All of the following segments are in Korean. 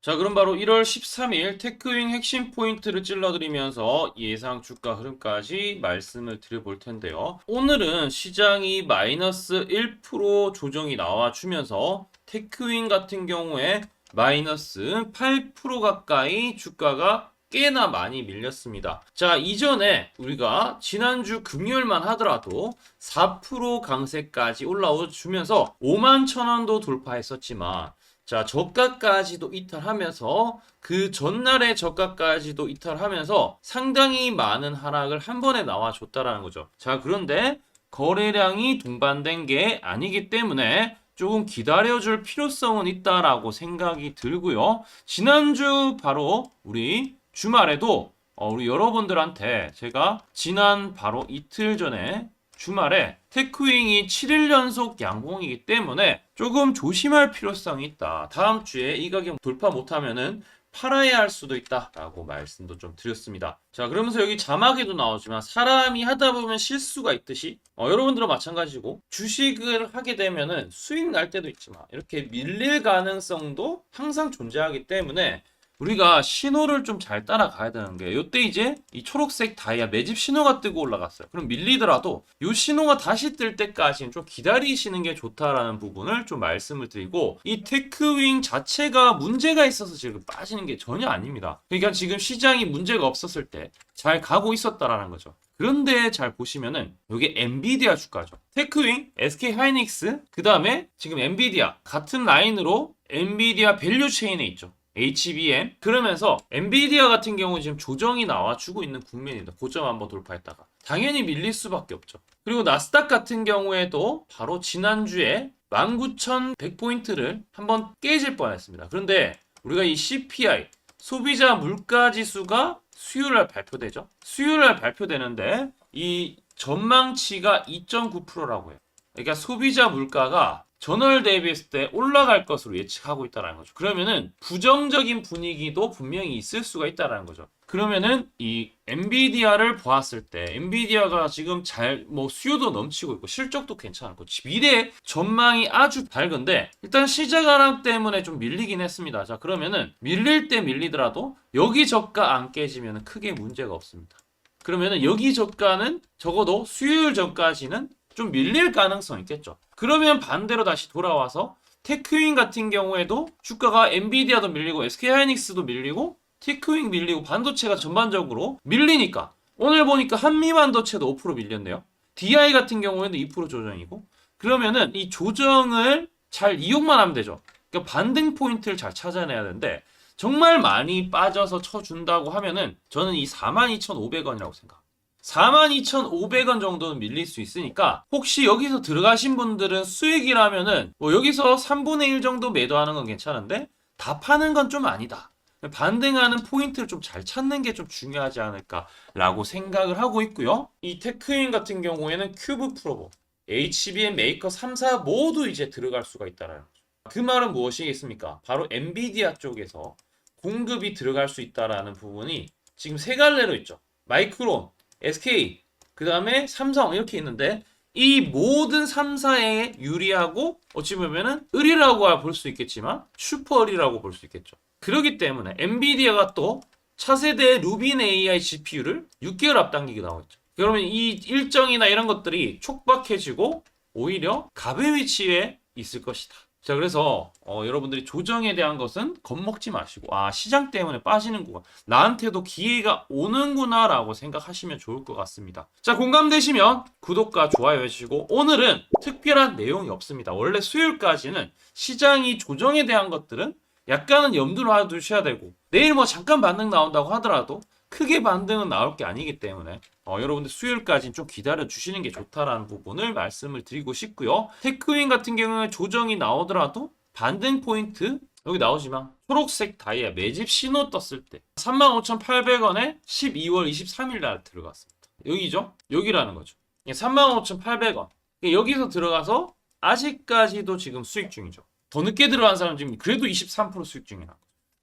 자, 그럼 바로 1월 13일 테크윙 핵심 포인트를 찔러드리면서 예상 주가 흐름까지 말씀을 드려볼 텐데요. 오늘은 시장이 마이너스 1% 조정이 나와주면서 테크윙 같은 경우에 마이너스 8% 가까이 주가가 꽤나 많이 밀렸습니다. 자, 이전에 우리가 지난주 금요일만 하더라도 4% 강세까지 올라와 주면서 5만 천 원도 돌파했었지만 자, 저가까지도 이탈하면서 그 전날의 저가까지도 이탈하면서 상당히 많은 하락을 한 번에 나와줬다라는 거죠. 자, 그런데 거래량이 동반된 게 아니기 때문에 조금 기다려줄 필요성은 있다라고 생각이 들고요. 지난주 바로 우리 주말에도 어, 우리 여러분들한테 제가 지난 바로 이틀 전에 주말에 테크윙이 7일 연속 양봉이기 때문에 조금 조심할 필요성이 있다. 다음 주에 이 가격 돌파 못하면은 팔아야 할 수도 있다라고 말씀도 좀 드렸습니다. 자, 그러면서 여기 자막에도 나오지만 사람이 하다 보면 실수가 있듯이 어, 여러분들은 마찬가지고 주식을 하게 되면은 수익 날 때도 있지만 이렇게 밀릴 가능성도 항상 존재하기 때문에 우리가 신호를 좀 잘 따라가야 되는 게 이때 이제 이 초록색 다이아 매집 신호가 뜨고 올라갔어요. 그럼 밀리더라도 이 신호가 다시 뜰 때까지는 좀 기다리시는 게 좋다라는 부분을 좀 말씀을 드리고 이 테크윙 자체가 문제가 있어서 지금 빠지는 게 전혀 아닙니다. 그러니까 지금 시장이 문제가 없었을 때 잘 가고 있었다라는 거죠. 그런데 잘 보시면은 이게 엔비디아 주가죠. 테크윙, SK 하이닉스, 그 다음에 지금 엔비디아 같은 라인으로 엔비디아 밸류 체인에 있죠. HBM 그러면서 엔비디아 같은 경우 지금 조정이 나와주고 있는 국면입니다. 고점 한번 돌파했다가 당연히 밀릴 수밖에 없죠. 그리고 나스닥 같은 경우에도 바로 지난주에 19,100포인트를 한번 깨질 뻔했습니다. 그런데 우리가 이 CPI 소비자 물가 지수가 수요일 날 발표되죠. 수요일 날 발표되는데 이 전망치가 2.9%라고 해요. 그러니까 소비자 물가가 전월 대비했을 때 올라갈 것으로 예측하고 있다는 거죠. 그러면은 부정적인 분위기도 분명히 있을 수가 있다는 거죠. 그러면은 이 엔비디아를 보았을 때 엔비디아가 지금 잘 뭐 수요도 넘치고 있고 실적도 괜찮고 미래 전망이 아주 밝은데 일단 시작 하락 때문에 좀 밀리긴 했습니다. 자 그러면은 밀릴 때 밀리더라도 여기 저가 안 깨지면 크게 문제가 없습니다. 그러면은 여기 저가는 적어도 수요일 전까지는 좀 밀릴 가능성이 있겠죠. 그러면 반대로 다시 돌아와서 테크윙 같은 경우에도 주가가 엔비디아도 밀리고 SK 하이닉스도 밀리고 테크윙 밀리고 반도체가 전반적으로 밀리니까 오늘 보니까 한미 반도체도 5% 밀렸네요. DI 같은 경우에는 2% 조정이고 그러면은 이 조정을 잘 이용만 하면 되죠. 그러니까 반등 포인트를 잘 찾아내야 되는데 정말 많이 빠져서 쳐준다고 하면은 저는 이 42,500원이라고 생각. 42,500원 정도는 밀릴 수 있으니까 혹시 여기서 들어가신 분들은 수익이라면은 뭐 여기서 3분의 1 정도 매도하는 건 괜찮은데 다 파는 건 좀 아니다. 반등하는 포인트를 좀 잘 찾는 게 좀 중요하지 않을까라고 생각을 하고 있고요. 이 테크인 같은 경우에는 큐브 프로보, HBM 메이커 3사 모두 이제 들어갈 수가 있다는 거죠. 그 말은 무엇이겠습니까? 바로 엔비디아 쪽에서 공급이 들어갈 수 있다라는 부분이 지금 세 갈래로 있죠. 마이크론, SK, 그 다음에 삼성 이렇게 있는데 이 모든 3사에 유리하고 어찌 보면은 을이라고 볼 수 있겠지만 슈퍼 을이라고 볼 수 있겠죠. 그렇기 때문에 엔비디아가 또 차세대 루빈 AI GPU를 6개월 앞당기게 나오죠. 그러면 이 일정이나 이런 것들이 촉박해지고 오히려 갑의 위치에 있을 것이다. 자, 그래서 어, 여러분들이 조정에 대한 것은 겁먹지 마시고 아 시장 때문에 빠지는구나 나한테도 기회가 오는구나 라고 생각하시면 좋을 것 같습니다. 자 공감되시면 구독과 좋아요 해주시고 오늘은 특별한 내용이 없습니다. 원래 수요일까지는 시장이 조정에 대한 것들은 약간은 염두를 두셔야 되고 내일 뭐 잠깐 반등 나온다고 하더라도 크게 반등은 나올 게 아니기 때문에 어, 여러분들 수요일까지는 좀 기다려 주시는 게 좋다라는 부분을 말씀을 드리고 싶고요. 테크윈 같은 경우에 조정이 나오더라도 반등 포인트 여기 나오지만 초록색 다이아 매집 신호 떴을 때 35,800원에 12월 23일 날 들어갔습니다. 여기죠? 여기라는 거죠. 35,800원. 여기서 들어가서 아직까지도 지금 수익 중이죠. 더 늦게 들어간 사람 지금 그래도 23% 수익 중이라.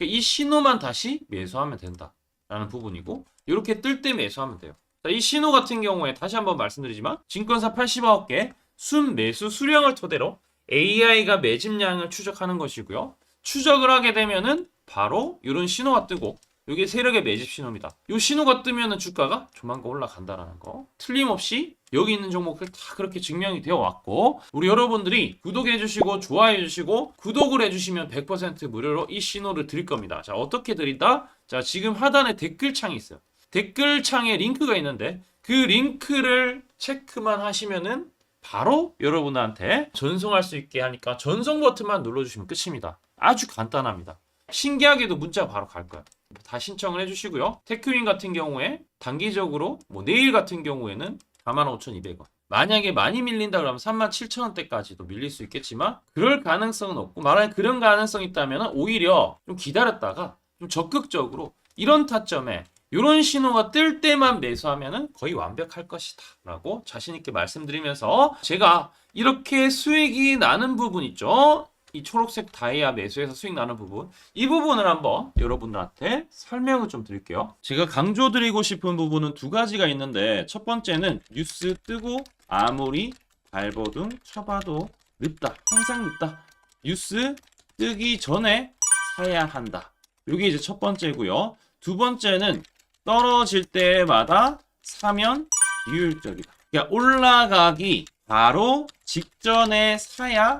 이 신호만 다시 매수하면 된다 라는 부분이고 이렇게 뜰 때 매수하면 돼요. 자, 이 신호 같은 경우에 다시 한번 말씀드리지만 증권사 80억 개순 매수 수량을 토대로 AI가 매집량을 추적하는 것이고요. 추적을 하게 되면은 바로 이런 신호가 뜨고 이게 세력의 매집 신호입니다. 이 신호가 뜨면은 주가가 조만간 올라간다라는 거. 틀림없이 여기 있는 종목들 다 그렇게 증명이 되어 왔고 우리 여러분들이 구독해 주시고 좋아해 주시고 구독을 해 주시면 100% 무료로 이 신호를 드릴 겁니다. 자, 어떻게 드린다? 자, 지금 하단에 댓글창이 있어요. 댓글창에 링크가 있는데 그 링크를 체크만 하시면은 바로 여러분한테 전송할 수 있게 하니까 전송 버튼만 눌러주시면 끝입니다. 아주 간단합니다. 신기하게도 문자 바로 갈 거예요. 다 신청을 해주시고요. 테크윈 같은 경우에 단기적으로 뭐 내일 같은 경우에는 45,200원. 만약에 많이 밀린다 그러면 37,000원대까지도 밀릴 수 있겠지만 그럴 가능성은 없고 말하는 그런 가능성이 있다면 오히려 좀 기다렸다가 좀 적극적으로 이런 타점에 이런 신호가 뜰 때만 매수하면은 거의 완벽할 것이다 라고 자신있게 말씀드리면서 제가 이렇게 수익이 나는 부분 있죠 이 초록색 다이아 매수해서 수익 나는 부분. 이 부분을 한번 여러분들한테 설명을 좀 드릴게요. 제가 강조드리고 싶은 부분은 두 가지가 있는데 첫 번째는 뉴스 뜨고 아무리 발버둥 쳐봐도 늦다 항상 늦다. 뉴스 뜨기 전에 사야 한다. 이게 이제 첫 번째고요. 두 번째는 떨어질 때마다 사면 비효율적이다. 그러니까 올라가기 바로 직전에 사야